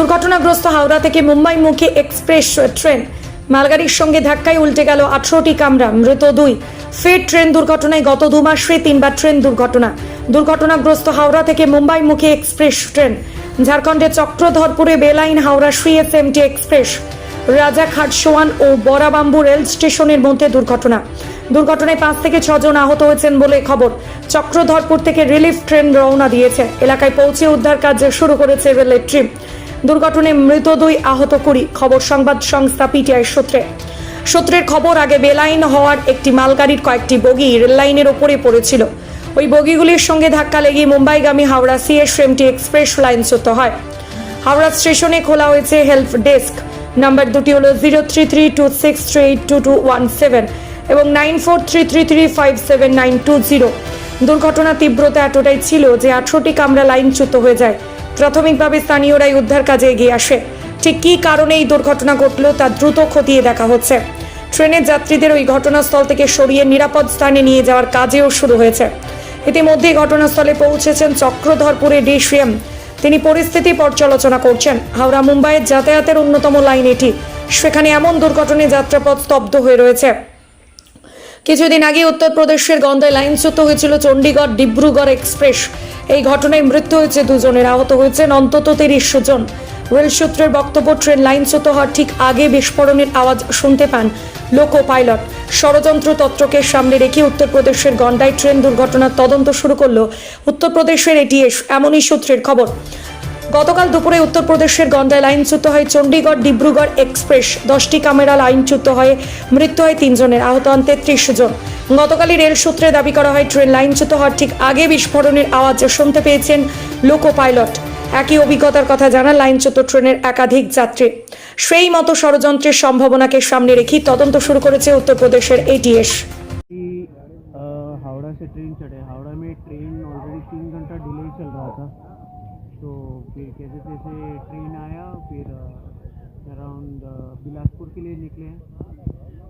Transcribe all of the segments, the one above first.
দুর্ঘটনাগ্রস্ত হাওড়া থেকে মুম্বাইমুখী express train. মালগাড়ির সঙ্গে ধাক্কায় উল্টে গেল আঠারোটি কামরা, মৃত দুই। ফের ট্রেন দুর্ঘটনায় গত দু মাসে তিনবার ট্রেন দুর্ঘটনা। দুর্ঘটনাগ্রস্ত হাওড়া থেকে মুম্বাইমুখী এক্সপ্রেস ট্রেন। ঝাড়খণ্ডের চক্রধরপুরে বেলাইন Howrah CSMT express. Rajkharsawan ও বরাবাম্বু রেল স্টেশনের মধ্যে দুর্ঘটনা। দুর্ঘটনায় পাঁচ থেকে ছজন আহত হয়েছেন বলে খবর। চক্রধরপুর থেকে রিলিফ ট্রেন রওনা দিয়েছে। এলাকায় পৌঁছে উদ্ধার কাজ শুরু করেছে রেলের ট্রিম দুর্ঘটনায় মৃত দুই আহত কুড়ি। খবর সংবাদ সংস্থা পিটিআই সূত্রে। সূত্রের খবর, আগে বেলাইন হওয়ার একটি মালগাড়ির কয়েকটি বগি রেল লাইনের ওপরে পড়েছিল। ওই বগিগুলির সঙ্গে ধাক্কা লেগে মুম্বাইগামী হাওড়া সিএসএমটি এক্সপ্রেস লাইনচ্যুত হয়। হাওড়া স্টেশনে খোলা হয়েছে হেল্প ডেস্ক। নাম্বার দুটি হলো zero three three two six three eight two two one seven এবং nine four three three three five seven nine two zero. দুর্ঘটনার তীব্রতা এতটাই ছিল যে আঠারোটি কামরা লাইনচ্যুত হয়ে যায়। প্রাথমিকভাবে স্থানীয়রাই উদ্ধার কাজে এগিয়ে আসে। ঠিক কী কারণে এই দুর্ঘটনা ঘটল তা দ্রুত খতিয়ে দেখা হচ্ছে। ট্রেনের যাত্রীদের ওই ঘটনাস্থল থেকে সরিয়ে নিরাপদ স্থানে নিয়ে যাওয়ার কাজেও শুরু হয়েছে। ইতিমধ্যে ঘটনাস্থলে পৌঁছেছেন চক্রধরপুরের ডিসিএম। তিনি পরিস্থিতি পর্যালোচনা করছেন। হাওড়া মুম্বাইয়ের যাতায়াতের অন্যতম লাইন এটি। সেখানে এমন দুর্ঘটনায় যাত্রাপথ স্তব্ধ হয়ে রয়েছে। কিছুদিন আগে উত্তরপ্রদেশের গন্ধায় লাইনচ্যুত হয়েছিল চণ্ডীগড় ডিব্রুগড় এক্সপ্রেস। এই ঘটনায় মৃত্যু হয়েছে দুজনের, আহত হয়েছেন অন্তত তিরিশ জন। রেল সূত্রের বক্তব্য, ট্রেন লাইন লাইনচ্যুত হওয়ার ঠিক আগে বিস্ফোরণের আওয়াজ শুনতে পান লোকো পাইলট ষড়যন্ত্র তত্ত্বকে সামনে রেখে উত্তরপ্রদেশের গন্ডায় ট্রেন দুর্ঘটনার তদন্ত শুরু করল উত্তরপ্রদেশের এটিএস, এমনই সূত্রের খবর। গতকাল দুপুরে উত্তরপ্রদেশের গন্ডায় লাইনচ্যুত হয় চণ্ডীগড় ডিব্রুগড় এক্সপ্রেস দশটি ক্যামেরা লাইনচ্যুত হয়ে মৃত্যু হয় তিনজনের আহত হন তেত্রিশ জন গতকালই রেল সূত্রে দাবি করা হয় ট্রেন লাইনচ্যুত হওয়ার ঠিক আগে বিস্ফোরণের আওয়াজ শুনতে পেয়েছেন লোকো পাইলট একই অভিজ্ঞতার কথা জানান লাইনচ্যুত ট্রেনের একাধিক যাত্রী সেই মতো ষড়যন্ত্রের সম্ভাবনাকে সামনে রেখেই তদন্ত শুরু করেছে উত্তরপ্রদেশের এটিএস कि अ, हावड़ा से ट्रेन चढ़े हावड़ा में ट्रेन ऑलरेडी तीन घंटा डिले चल रहा था तो फिर कैसे तैसे ट्रेन आया, फिर अराउंड बिलासपुर के लिए निकले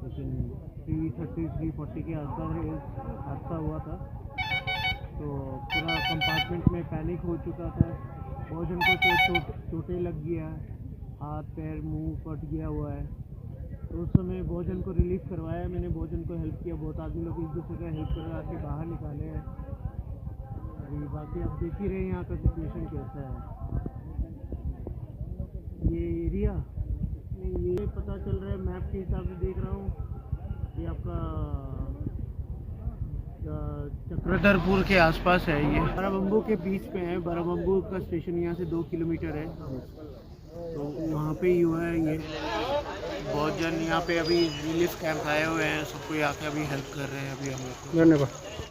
लेकिन थ्री थर्टी थ्री फोर्टी के आसपास हादसा हुआ था। तो पूरा कंपार्टमेंट में पैनिक हो चुका था। बहुत जन को चोट चोट चोटें लग गया। हाथ, पैर, मुँह कट गया हुआ है। तो उस समय भोजन को रिलीफ करवाया। मैंने भोजन को हेल्प किया। बहुत आदमी लोग एक दूसरे का हेल्प करवा के बाहर निकाले हैं। बाकी आप देख ही रहे हैं, यहाँ का सिचुएशन कैसा है? ये एरिया नहीं, ये पता चल रहा है मैप के हिसाब से देख रहा हूँ। ये आपका चक्रधरपुर के आसपास है ये। बाराबम्बू के बीच में है। बाराबम्बू का स्टेशन यहाँ से दो किलोमीटर है। तो वहाँ पे ही हुआ है ये। बहुत जन यहाँ पे अभी रिलीफ कैंप आए हुए हैं। सबको आके अभी हेल्प कर रहे हैं अभी हम लोग। धन्यवाद।